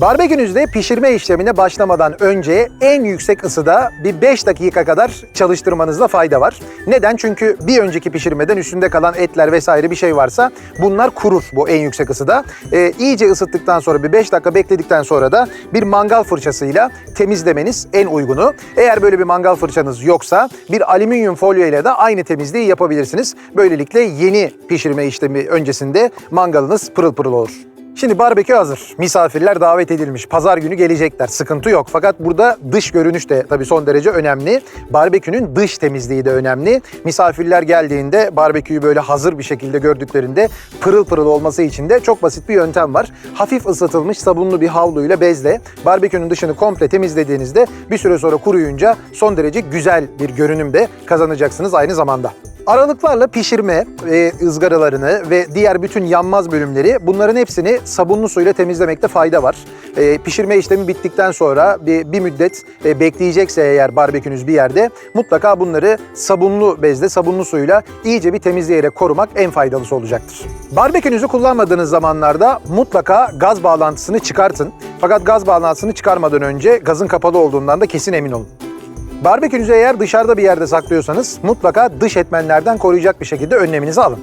Barbekünüzde pişirme işlemine başlamadan önce en yüksek ısıda bir 5 dakika kadar çalıştırmanızda fayda var. Neden? Çünkü bir önceki pişirmeden üstünde kalan etler vesaire bir şey varsa bunlar kurur bu en yüksek ısıda. Ee, iyice ısıttıktan sonra bir 5 dakika bekledikten sonra da bir mangal fırçasıyla temizlemeniz en uygunu. Eğer böyle bir mangal fırçanız yoksa bir alüminyum folyo ile de aynı temizliği yapabilirsiniz. Böylelikle yeni pişirme işlemi öncesinde mangalınız pırıl pırıl olur. Şimdi barbekü hazır. Misafirler davet edilmiş. Pazar günü gelecekler. Sıkıntı yok. Fakat burada dış görünüş de tabii son derece önemli. Barbekünün dış temizliği de önemli. Misafirler geldiğinde barbeküyü böyle hazır bir şekilde gördüklerinde pırıl pırıl olması için de çok basit bir yöntem var. Hafif ısıtılmış sabunlu bir havluyla bezle barbekünün dışını komple temizlediğinizde bir süre sonra kuruyunca son derece güzel bir görünüm de kazanacaksınız aynı zamanda. Aralıklarla pişirme e, ızgaralarını ve diğer bütün yanmaz bölümleri bunların hepsini sabunlu suyla temizlemekte fayda var. E, pişirme işlemi bittikten sonra bir, bir müddet e, bekleyecekse eğer barbekünüz bir yerde mutlaka bunları sabunlu bezle, sabunlu suyla iyice bir temizleyerek korumak en faydalısı olacaktır. Barbekünüzü kullanmadığınız zamanlarda mutlaka gaz bağlantısını çıkartın. Fakat gaz bağlantısını çıkarmadan önce gazın kapalı olduğundan da kesin emin olun. Barbekünüzü eğer dışarıda bir yerde saklıyorsanız mutlaka dış etmenlerden koruyacak bir şekilde önleminizi alın.